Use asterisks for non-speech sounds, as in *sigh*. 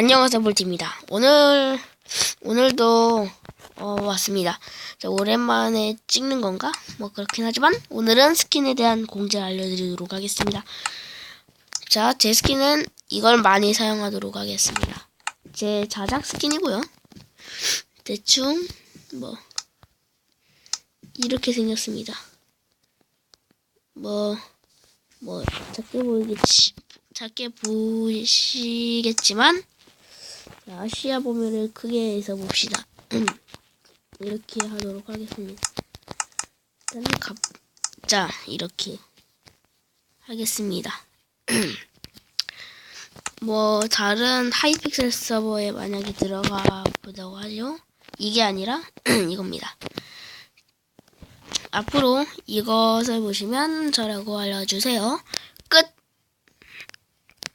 안녕하세요 볼티입니다. 오늘 오늘도 어, 왔습니다. 자, 오랜만에 찍는 건가? 뭐 그렇긴 하지만 오늘은 스킨에 대한 공지를 알려드리도록 하겠습니다. 자, 제 스킨은 이걸 많이 사용하도록 하겠습니다. 제 자작 스킨이고요. 대충 뭐 이렇게 생겼습니다. 뭐뭐 작게 보이겠지 작게 보이시겠지만 자, 시야 범위를 크게 해서 봅시다. *clears throat* 이렇게 하도록 하겠습니다. 일단은 갑, 자, 이렇게 하겠습니다. *clears throat* 뭐, 다른 하이픽셀 서버에 만약에 들어가 보자고 하죠. 이게 아니라 *clears throat* 이겁니다. 앞으로 이것을 보시면 저라고 알려주세요.